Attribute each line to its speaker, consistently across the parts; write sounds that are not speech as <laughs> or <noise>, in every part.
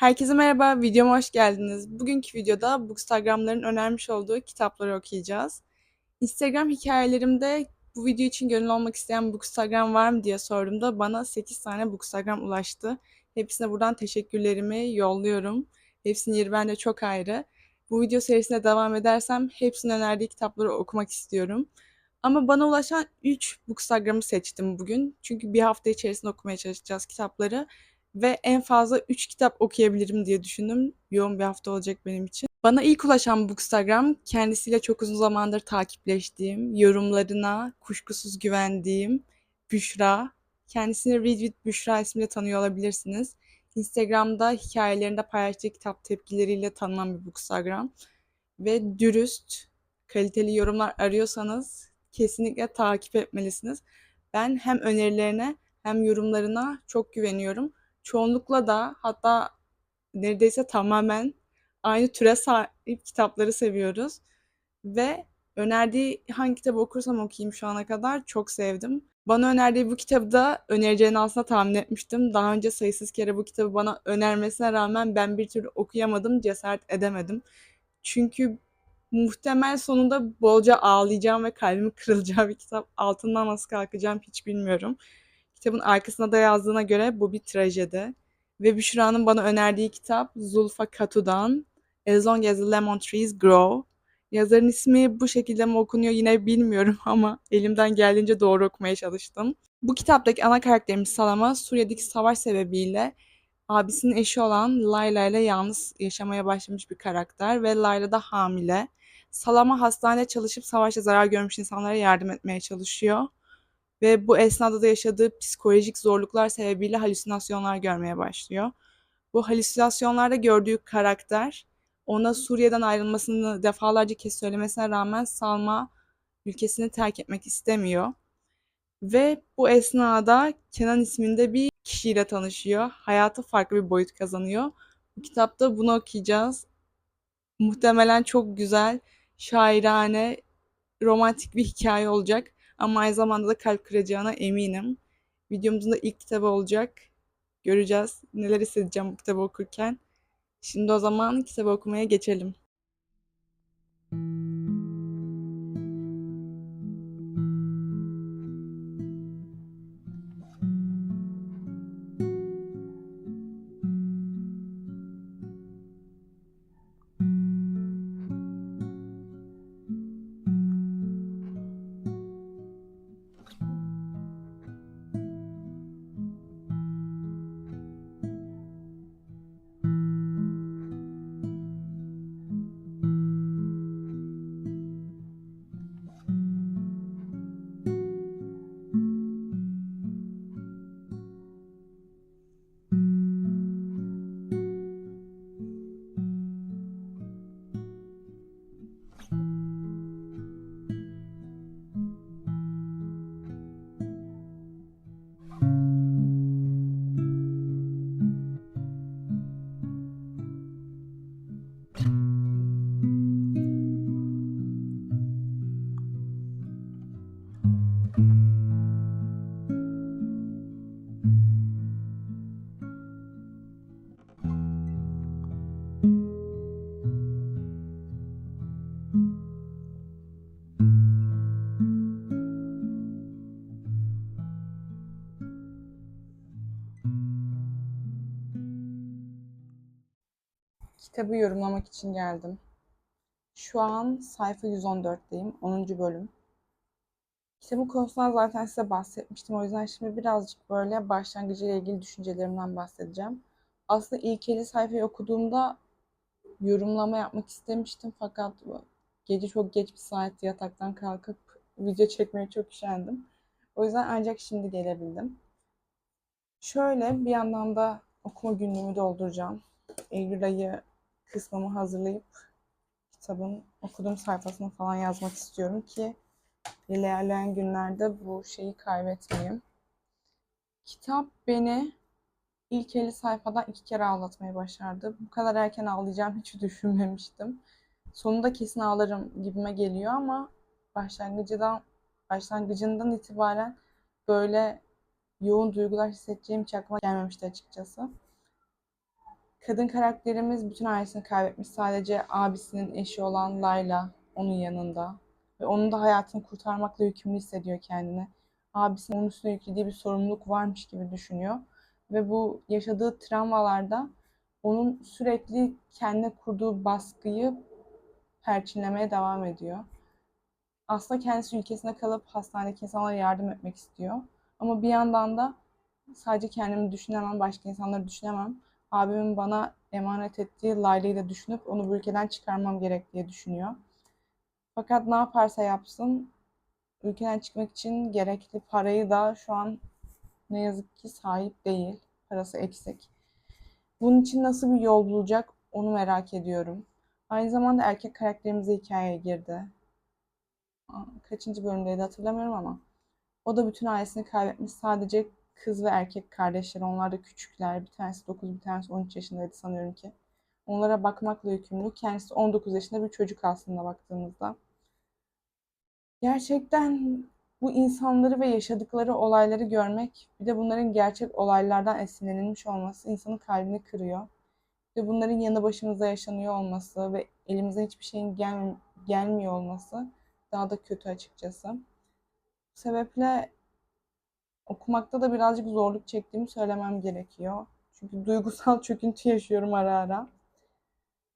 Speaker 1: Herkese merhaba, videoma hoş geldiniz. Bugünkü videoda Bookstagram'ların önermiş olduğu kitapları okuyacağız. Instagram hikayelerimde bu video için gönül olmak isteyen Bookstagram var mı diye sorduğumda bana 8 tane Bookstagram ulaştı. Hepsine buradan teşekkürlerimi yolluyorum. Hepsinin yeri bende çok ayrı. Bu video serisine devam edersem hepsinin önerdiği kitapları okumak istiyorum. Ama bana ulaşan 3 Bookstagram'ı seçtim bugün. Çünkü bir hafta içerisinde okumaya çalışacağız kitapları ve en fazla 3 kitap okuyabilirim diye düşündüm. Yoğun bir hafta olacak benim için. Bana ilk ulaşan Bookstagram kendisiyle çok uzun zamandır takipleştiğim, yorumlarına kuşkusuz güvendiğim Büşra. Kendisini Read with Büşra ismiyle tanıyor olabilirsiniz. Instagram'da hikayelerinde paylaştığı kitap tepkileriyle tanınan bir Bookstagram. Ve dürüst, kaliteli yorumlar arıyorsanız kesinlikle takip etmelisiniz. Ben hem önerilerine hem yorumlarına çok güveniyorum çoğunlukla da hatta neredeyse tamamen aynı türe sahip kitapları seviyoruz. Ve önerdiği hangi kitabı okursam okuyayım şu ana kadar çok sevdim. Bana önerdiği bu kitabı da önereceğini aslında tahmin etmiştim. Daha önce sayısız kere bu kitabı bana önermesine rağmen ben bir türlü okuyamadım, cesaret edemedim. Çünkü muhtemel sonunda bolca ağlayacağım ve kalbimi <laughs> kırılacağı bir kitap. Altından nasıl kalkacağım hiç bilmiyorum. Kitabın arkasına da yazdığına göre bu bir trajedi. Ve Büşra'nın bana önerdiği kitap Zulfa Katu'dan As Long As the Lemon Trees Grow. Yazarın ismi bu şekilde mi okunuyor yine bilmiyorum <laughs> ama elimden geldiğince doğru okumaya çalıştım. Bu kitaptaki ana karakterimiz Salama Suriye'deki savaş sebebiyle abisinin eşi olan Layla ile yalnız yaşamaya başlamış bir karakter ve Layla da hamile. Salama hastanede çalışıp savaşta zarar görmüş insanlara yardım etmeye çalışıyor ve bu esnada da yaşadığı psikolojik zorluklar sebebiyle halüsinasyonlar görmeye başlıyor. Bu halüsinasyonlarda gördüğü karakter ona Suriye'den ayrılmasını defalarca kez söylemesine rağmen Salma ülkesini terk etmek istemiyor. Ve bu esnada Kenan isminde bir kişiyle tanışıyor. Hayatı farklı bir boyut kazanıyor. Bu kitapta bunu okuyacağız. Muhtemelen çok güzel, şairane, romantik bir hikaye olacak. Ama aynı zamanda da kalp kıracağına eminim. Videomuzun da ilk kitabı olacak. Göreceğiz neler hissedeceğim bu kitabı okurken. Şimdi o zaman kitabı okumaya geçelim. Kitabı yorumlamak için geldim. Şu an sayfa 114'teyim. 10. bölüm. Kitabın konusundan zaten size bahsetmiştim. O yüzden şimdi birazcık böyle başlangıcıyla ilgili düşüncelerimden bahsedeceğim. Aslında ilk 50 sayfayı okuduğumda yorumlama yapmak istemiştim. Fakat gece çok geç bir saatte yataktan kalkıp video çekmeye çok üşendim. O yüzden ancak şimdi gelebildim. Şöyle bir yandan da okuma günlüğümü dolduracağım. Eylül ayı kısmımı hazırlayıp kitabın okuduğum sayfasını falan yazmak istiyorum ki ilerleyen günlerde bu şeyi kaybetmeyeyim. Kitap beni ilk 50 sayfadan iki kere ağlatmayı başardı. Bu kadar erken ağlayacağım hiç düşünmemiştim. Sonunda kesin ağlarım gibime geliyor ama başlangıcından başlangıcından itibaren böyle yoğun duygular hissedeceğim hiç aklıma gelmemişti açıkçası. Kadın karakterimiz bütün ailesini kaybetmiş. Sadece abisinin eşi olan Layla onun yanında. Ve onun da hayatını kurtarmakla yükümlü hissediyor kendini. Abisinin onun üstüne yüklediği bir sorumluluk varmış gibi düşünüyor. Ve bu yaşadığı travmalarda onun sürekli kendine kurduğu baskıyı perçinlemeye devam ediyor. Aslında kendisi ülkesine kalıp hastanedeki insanlara yardım etmek istiyor. Ama bir yandan da sadece kendimi düşünemem, başka insanları düşünemem. Abimin bana emanet ettiği Layla'yı da düşünüp onu bu ülkeden çıkarmam gerek diye düşünüyor. Fakat ne yaparsa yapsın ülkeden çıkmak için gerekli parayı da şu an ne yazık ki sahip değil. Parası eksik. Bunun için nasıl bir yol bulacak onu merak ediyorum. Aynı zamanda erkek karakterimiz de hikayeye girdi. Kaçıncı bölümdeydi hatırlamıyorum ama. O da bütün ailesini kaybetmiş. Sadece kız ve erkek kardeşleri. Onlar da küçükler. Bir tanesi 9, bir tanesi 13 yaşındaydı sanıyorum ki. Onlara bakmakla yükümlü. Kendisi 19 yaşında bir çocuk aslında baktığımızda. Gerçekten bu insanları ve yaşadıkları olayları görmek, bir de bunların gerçek olaylardan esinlenilmiş olması insanın kalbini kırıyor. Ve bunların yanı başımızda yaşanıyor olması ve elimizden hiçbir şeyin gel gelmiyor olması daha da kötü açıkçası. Bu sebeple okumakta da birazcık zorluk çektiğimi söylemem gerekiyor. Çünkü <laughs> duygusal çöküntü yaşıyorum ara ara.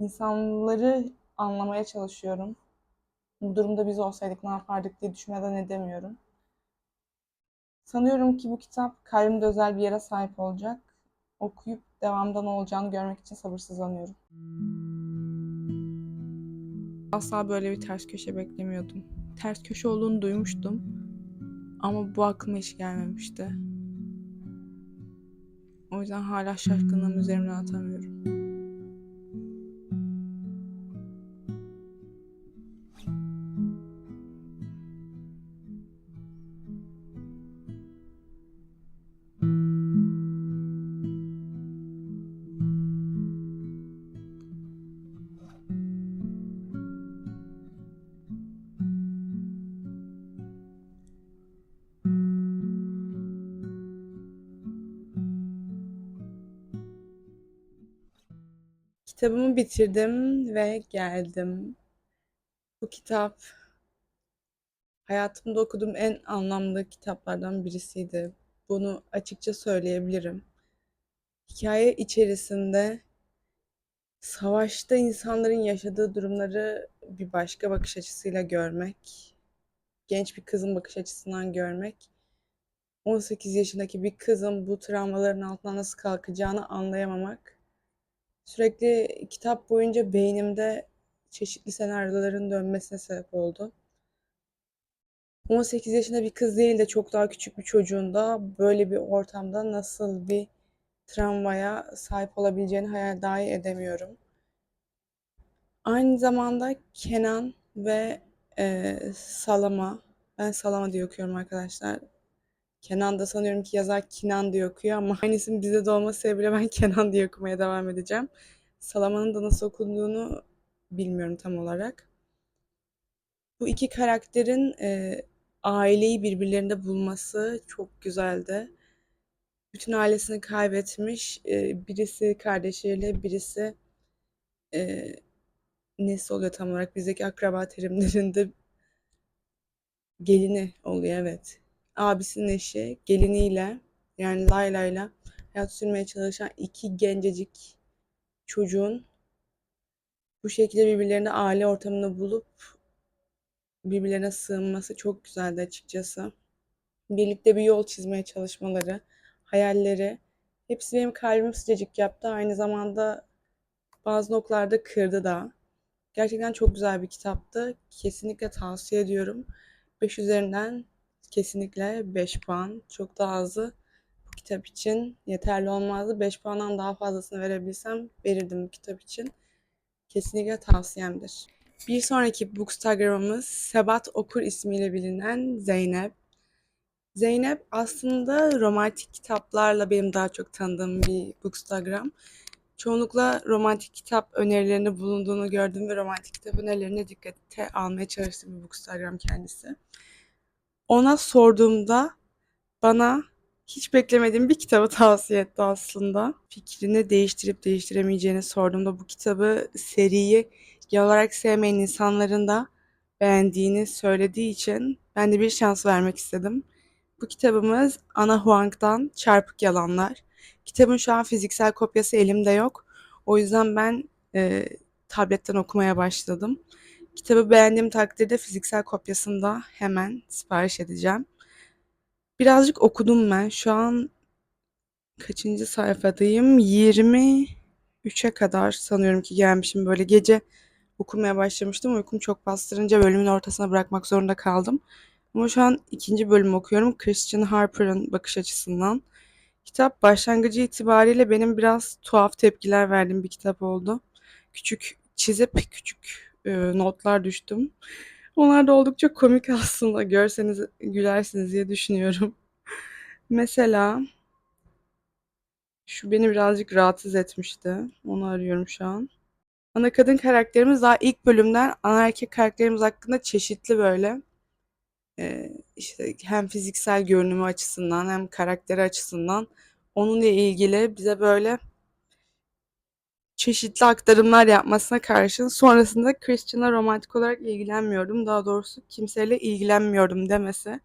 Speaker 1: İnsanları anlamaya çalışıyorum. Bu durumda biz olsaydık ne yapardık diye düşünmeden edemiyorum. Sanıyorum ki bu kitap kalbimde özel bir yere sahip olacak. Okuyup devamda ne olacağını görmek için sabırsızlanıyorum. Asla böyle bir ters köşe beklemiyordum. Ters köşe olduğunu duymuştum. Ama bu aklıma hiç gelmemişti. O yüzden hala şaşkınlığımı üzerimden atamıyorum. Kitabımı bitirdim ve geldim. Bu kitap hayatımda okuduğum en anlamlı kitaplardan birisiydi. Bunu açıkça söyleyebilirim. Hikaye içerisinde savaşta insanların yaşadığı durumları bir başka bakış açısıyla görmek, genç bir kızın bakış açısından görmek, 18 yaşındaki bir kızın bu travmaların altından nasıl kalkacağını anlayamamak sürekli kitap boyunca beynimde çeşitli senaryoların dönmesine sebep oldu. 18 yaşında bir kız değil de çok daha küçük bir çocuğun da böyle bir ortamda nasıl bir travmaya sahip olabileceğini hayal dahi edemiyorum. Aynı zamanda Kenan ve e, Salama, ben Salama diye okuyorum arkadaşlar. Kenan da sanıyorum ki yazar Kinan diye okuyor ama aynı isim bizde de olması sebebiyle ben <laughs> Kenan diye okumaya devam edeceğim. Salama'nın da nasıl okunduğunu bilmiyorum tam olarak. Bu iki karakterin e, aileyi birbirlerinde bulması çok güzeldi. Bütün ailesini kaybetmiş. E, birisi kardeşleriyle, birisi e, nesi oluyor tam olarak bizdeki akraba terimlerinde gelini oluyor evet. Abisinin eşi geliniyle yani Layla'yla hayat sürmeye çalışan iki gencecik çocuğun bu şekilde birbirlerini aile ortamında bulup birbirlerine sığınması çok güzeldi açıkçası. Birlikte bir yol çizmeye çalışmaları, hayalleri hepsi benim kalbimi sıcacık yaptı. Aynı zamanda bazı noktalarda kırdı da. Gerçekten çok güzel bir kitaptı. Kesinlikle tavsiye ediyorum. 5 üzerinden kesinlikle 5 puan. Çok daha azı bu kitap için yeterli olmazdı. 5 puandan daha fazlasını verebilsem verirdim bu kitap için. Kesinlikle tavsiyemdir. Bir sonraki Bookstagram'ımız Sebat Okur ismiyle bilinen Zeynep. Zeynep aslında romantik kitaplarla benim daha çok tanıdığım bir Bookstagram. Çoğunlukla romantik kitap önerilerinde bulunduğunu gördüm ve romantik kitap önerilerine dikkate almaya çalıştım bir Bookstagram kendisi. Ona sorduğumda bana hiç beklemediğim bir kitabı <laughs> tavsiye etti aslında. Fikrini değiştirip değiştiremeyeceğini sorduğumda bu kitabı seriyi genel olarak sevmeyen insanların da beğendiğini söylediği için ben de bir şans vermek istedim. Bu kitabımız Ana Huang'dan Çarpık Yalanlar. Kitabın şu an fiziksel kopyası elimde yok. O yüzden ben e, tabletten okumaya başladım. Kitabı beğendiğim takdirde fiziksel kopyasını da hemen sipariş edeceğim. Birazcık okudum ben. Şu an kaçıncı sayfadayım? 23'e kadar sanıyorum ki gelmişim. Böyle gece okumaya başlamıştım. Uykum çok bastırınca bölümün ortasına bırakmak zorunda kaldım. Ama şu an ikinci bölüm okuyorum. Christian Harper'ın bakış açısından. Kitap başlangıcı itibariyle benim biraz tuhaf tepkiler verdiğim bir kitap oldu. Küçük çizip küçük e, notlar düştüm. Onlar da oldukça komik aslında. Görseniz gülersiniz diye düşünüyorum. <laughs> Mesela şu beni birazcık rahatsız etmişti. Onu arıyorum şu an. Ana kadın karakterimiz daha ilk bölümden ana erkek karakterimiz hakkında çeşitli böyle e, işte hem fiziksel görünümü açısından hem karakteri açısından onunla ilgili bize böyle çeşitli aktarımlar yapmasına karşın sonrasında Christian'a romantik olarak ilgilenmiyordum. Daha doğrusu kimseyle ilgilenmiyordum demesi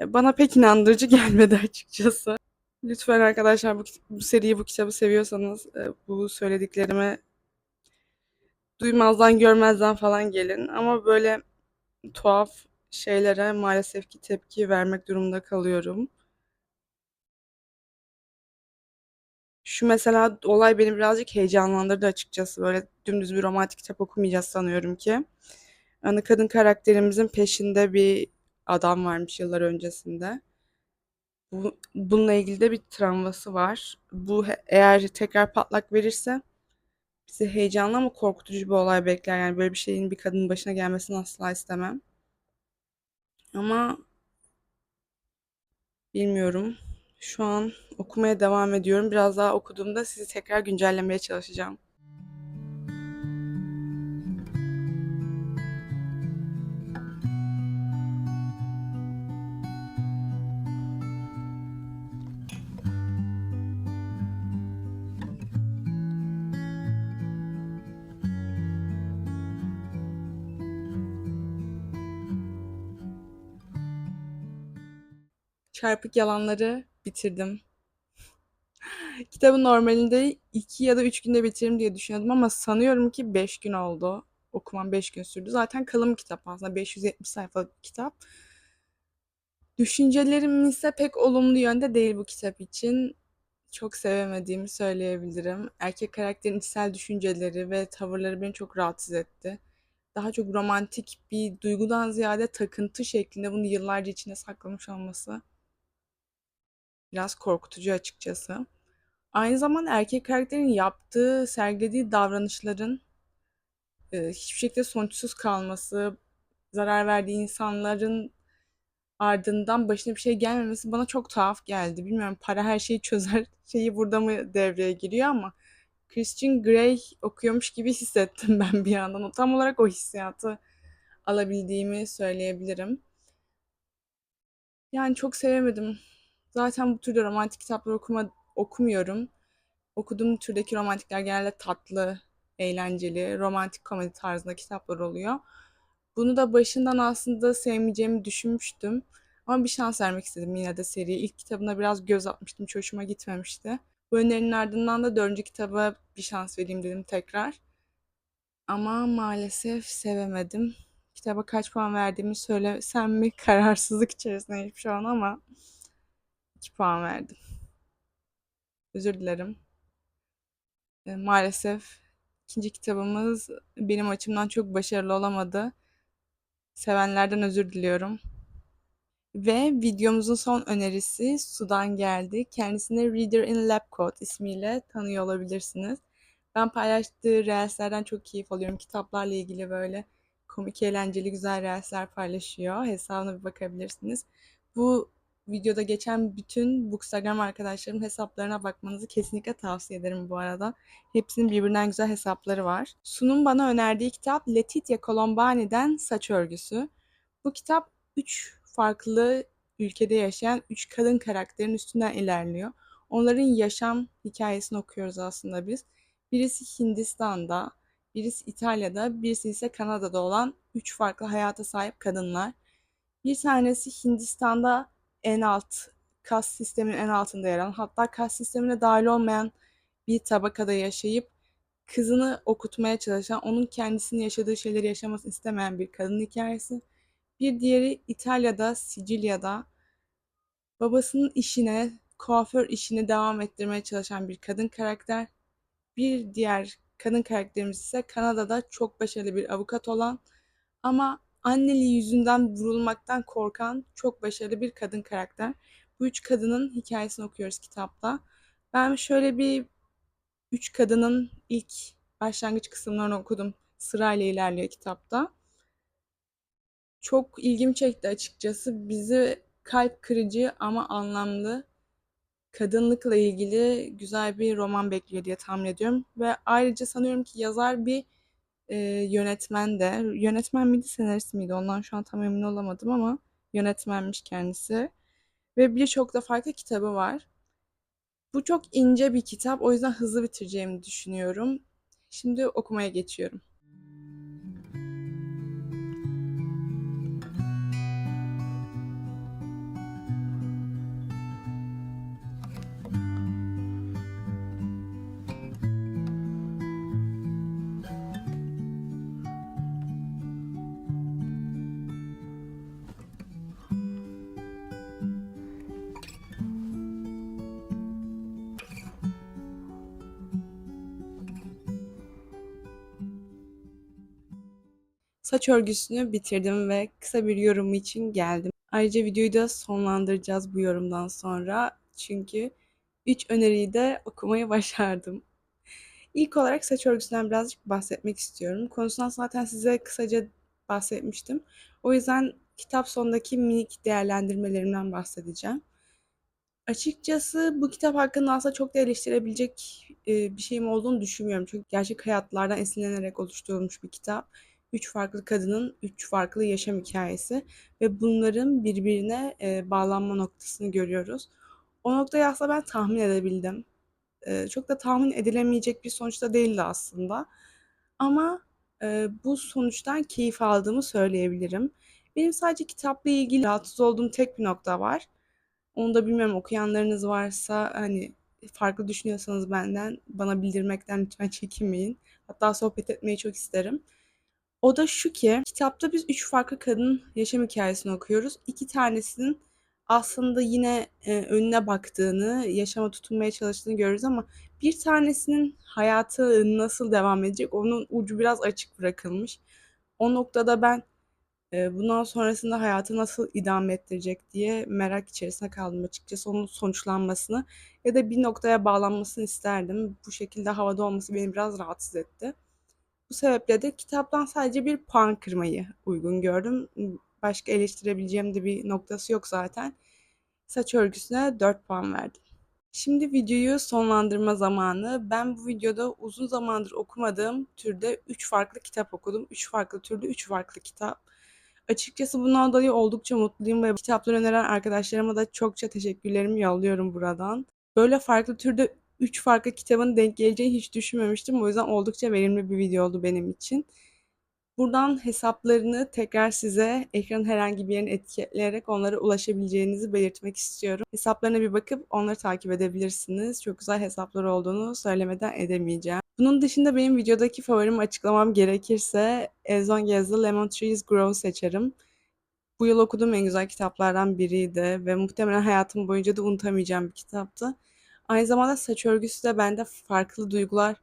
Speaker 1: e, bana pek inandırıcı <laughs> gelmedi açıkçası. Lütfen arkadaşlar bu, bu seriyi, bu kitabı seviyorsanız e, bu söylediklerime duymazdan görmezden falan gelin. Ama böyle tuhaf şeylere maalesef ki tepki vermek durumunda kalıyorum. Şu mesela olay beni birazcık heyecanlandırdı açıkçası. Böyle dümdüz bir romantik kitap okumayacağız sanıyorum ki. Ana kadın karakterimizin peşinde bir adam varmış yıllar öncesinde. Bu, bununla ilgili de bir travması var. Bu eğer tekrar patlak verirse bizi heyecanlı ama korkutucu bir olay bekler. Yani böyle bir şeyin bir kadının başına gelmesini asla istemem. Ama bilmiyorum. Şu an okumaya devam ediyorum. Biraz daha okuduğumda sizi tekrar güncellemeye çalışacağım. Çarpık Yalanları bitirdim. <laughs> Kitabı normalinde 2 ya da 3 günde bitiririm diye düşünüyordum ama sanıyorum ki 5 gün oldu. Okumam 5 gün sürdü. Zaten kalın bir kitap aslında. 570 sayfalık bir kitap. Düşüncelerim ise pek olumlu yönde değil bu kitap için. Çok sevemediğimi söyleyebilirim. Erkek karakterin içsel düşünceleri ve tavırları beni çok rahatsız etti. Daha çok romantik bir duygudan ziyade takıntı şeklinde bunu yıllarca içine saklamış olması biraz korkutucu açıkçası. Aynı zamanda erkek karakterin yaptığı, sergilediği davranışların e, hiçbir şekilde sonuçsuz kalması, zarar verdiği insanların ardından başına bir şey gelmemesi bana çok tuhaf geldi. Bilmiyorum para her şeyi çözer <laughs> şeyi burada mı devreye giriyor ama Christian Grey okuyormuş gibi hissettim <laughs> ben bir yandan. Tam olarak o hissiyatı alabildiğimi söyleyebilirim. Yani çok sevemedim. Zaten bu türde romantik kitaplar okuma, okumuyorum. Okuduğum türdeki romantikler genelde tatlı, eğlenceli, romantik komedi tarzında kitaplar oluyor. Bunu da başından aslında sevmeyeceğimi düşünmüştüm. Ama bir şans vermek istedim yine de seriye. İlk kitabına biraz göz atmıştım. Hiç hoşuma gitmemişti. Bu önerinin ardından da dördüncü kitaba bir şans vereyim dedim tekrar. Ama maalesef sevemedim. Kitaba kaç puan verdiğimi söylesem mi <laughs> kararsızlık içerisindeyim şu an ama 2 puan verdim. Özür dilerim. E, maalesef ikinci kitabımız benim açımdan çok başarılı olamadı. Sevenlerden özür diliyorum. Ve videomuzun son önerisi Sudan geldi. Kendisini Reader in Lab Coat ismiyle tanıyor olabilirsiniz. Ben paylaştığı reelslerden çok keyif alıyorum. Kitaplarla ilgili böyle komik, eğlenceli, güzel reelsler paylaşıyor. Hesabına bir bakabilirsiniz. Bu videoda geçen bütün Bookstagram arkadaşlarımın hesaplarına bakmanızı kesinlikle tavsiye ederim bu arada. Hepsinin birbirinden güzel hesapları var. Sunum bana önerdiği kitap Letitia Colombani'den Saç Örgüsü. Bu kitap 3 farklı ülkede yaşayan üç kadın karakterin üstünden ilerliyor. Onların yaşam hikayesini okuyoruz aslında biz. Birisi Hindistan'da, birisi İtalya'da, birisi ise Kanada'da olan üç farklı hayata sahip kadınlar. Bir tanesi Hindistan'da en alt kas sisteminin en altında yer alan hatta kas sistemine dahil olmayan bir tabakada yaşayıp kızını okutmaya çalışan, onun kendisinin yaşadığı şeyleri yaşamasını istemeyen bir kadın hikayesi. Bir diğeri İtalya'da, Sicilya'da babasının işine, kuaför işini devam ettirmeye çalışan bir kadın karakter. Bir diğer kadın karakterimiz ise Kanada'da çok başarılı bir avukat olan ama anneliği yüzünden vurulmaktan korkan çok başarılı bir kadın karakter. Bu üç kadının hikayesini okuyoruz kitapta. Ben şöyle bir üç kadının ilk başlangıç kısımlarını okudum. Sırayla ilerliyor kitapta. Çok ilgimi çekti açıkçası. Bizi kalp kırıcı ama anlamlı kadınlıkla ilgili güzel bir roman bekliyor diye tahmin ediyorum. Ve ayrıca sanıyorum ki yazar bir e, yönetmen de. Yönetmen miydi, senarist miydi? Ondan şu an tam emin olamadım ama yönetmenmiş kendisi. Ve birçok da farklı kitabı var. Bu çok ince bir kitap. O yüzden hızlı bitireceğimi düşünüyorum. Şimdi okumaya geçiyorum. Saç örgüsünü bitirdim ve kısa bir yorumu için geldim. Ayrıca videoyu da sonlandıracağız bu yorumdan sonra. Çünkü 3 öneriyi de okumayı <laughs> başardım. İlk olarak saç örgüsünden birazcık bahsetmek istiyorum. Konusundan zaten size kısaca bahsetmiştim. O yüzden kitap sonundaki minik değerlendirmelerimden bahsedeceğim. Açıkçası bu kitap hakkında aslında çok da eleştirebilecek e, bir şeyim olduğunu düşünmüyorum. Çünkü gerçek hayatlardan esinlenerek oluşturulmuş bir kitap. Üç farklı kadının üç farklı yaşam hikayesi ve bunların birbirine e, bağlanma noktasını görüyoruz. O noktayı aslında ben tahmin edebildim. E, çok da tahmin edilemeyecek bir sonuçta değildi aslında. Ama e, bu sonuçtan keyif aldığımı söyleyebilirim. Benim sadece kitapla ilgili rahatsız olduğum tek bir nokta var. Onu da bilmiyorum okuyanlarınız varsa hani farklı düşünüyorsanız benden bana bildirmekten lütfen çekinmeyin. Hatta sohbet etmeyi çok isterim. O da şu ki kitapta biz üç farklı kadın yaşam hikayesini okuyoruz. İki tanesinin aslında yine e, önüne baktığını, yaşama tutunmaya çalıştığını görürüz ama bir tanesinin hayatı nasıl devam edecek onun ucu biraz açık bırakılmış. O noktada ben e, bundan sonrasında hayatı nasıl idame ettirecek diye merak içerisinde kaldım açıkçası. Onun sonuçlanmasını ya da bir noktaya bağlanmasını isterdim. Bu şekilde havada olması beni biraz rahatsız etti. Bu sebeple de kitaptan sadece bir puan kırmayı uygun gördüm. Başka eleştirebileceğim de bir noktası yok zaten. Saç örgüsüne 4 puan verdim. Şimdi videoyu sonlandırma zamanı. Ben bu videoda uzun zamandır okumadığım türde 3 farklı kitap okudum. 3 farklı türde 3 farklı kitap. Açıkçası bundan dolayı oldukça mutluyum ve kitapları öneren arkadaşlarıma da çokça teşekkürlerimi yolluyorum buradan. Böyle farklı türde 3 farklı kitabın denk geleceğini hiç düşünmemiştim. O yüzden oldukça verimli bir video oldu benim için. Buradan hesaplarını tekrar size ekranın herhangi bir yerine etiketleyerek onlara ulaşabileceğinizi belirtmek istiyorum. Hesaplarına bir bakıp onları takip edebilirsiniz. Çok güzel hesaplar olduğunu söylemeden edemeyeceğim. Bunun dışında benim videodaki favorimi açıklamam gerekirse As The Lemon Trees Grow seçerim. Bu yıl okuduğum en güzel kitaplardan biriydi ve muhtemelen hayatım boyunca da unutamayacağım bir kitaptı. Aynı zamanda saç örgüsü de bende farklı duygular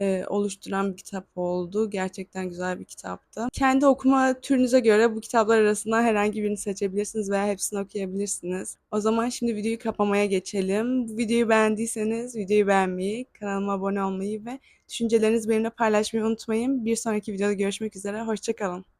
Speaker 1: e, oluşturan bir kitap oldu. Gerçekten güzel bir kitaptı. Kendi okuma türünüze göre bu kitaplar arasından herhangi birini seçebilirsiniz veya hepsini okuyabilirsiniz. O zaman şimdi videoyu kapamaya geçelim. Bu videoyu beğendiyseniz videoyu beğenmeyi, kanalıma abone olmayı ve düşüncelerinizi benimle paylaşmayı unutmayın. Bir sonraki videoda görüşmek üzere. Hoşçakalın.